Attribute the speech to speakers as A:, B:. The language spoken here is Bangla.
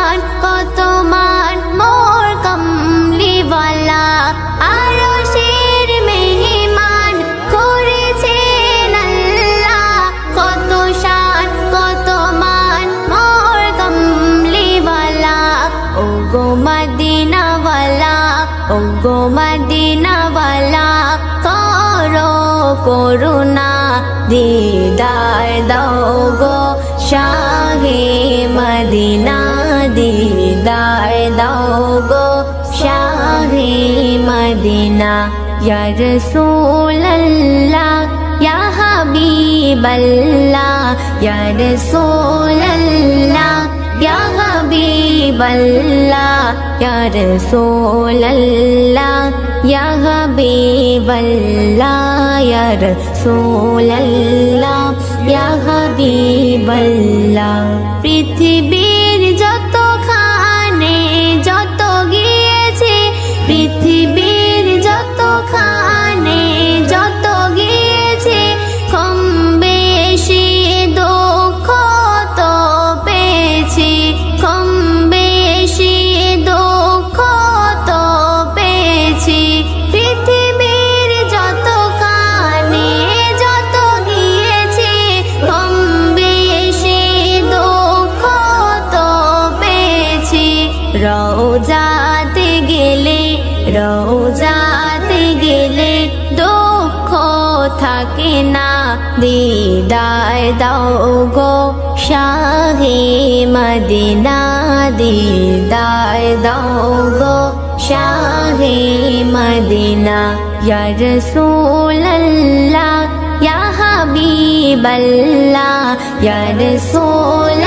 A: মান, কত মান? মোর কমলিওয়ালা আরও ও গো মদিনাওয়ালা ও গো মদিনাওয়ালা, করো করুণা, দিদার দাও গো শাহে মদিনা। दोगो शाहे मदिना य सोल यहबीभल् य सोल यहबीवल्ला सोल यहबीवल्ला य सोल यह बीबल्ला पृथिवी রোজাতে গেলে রোজাতে গেলে দুঃখ থাকে না। দিদার দাও গো শাহে মদিনা দিদার দাও গো শাহে মদিনা। ইয়া রাসূলুল্লাহ, ইয়া হাবিবাল্লাহ, ইয়া রাসূল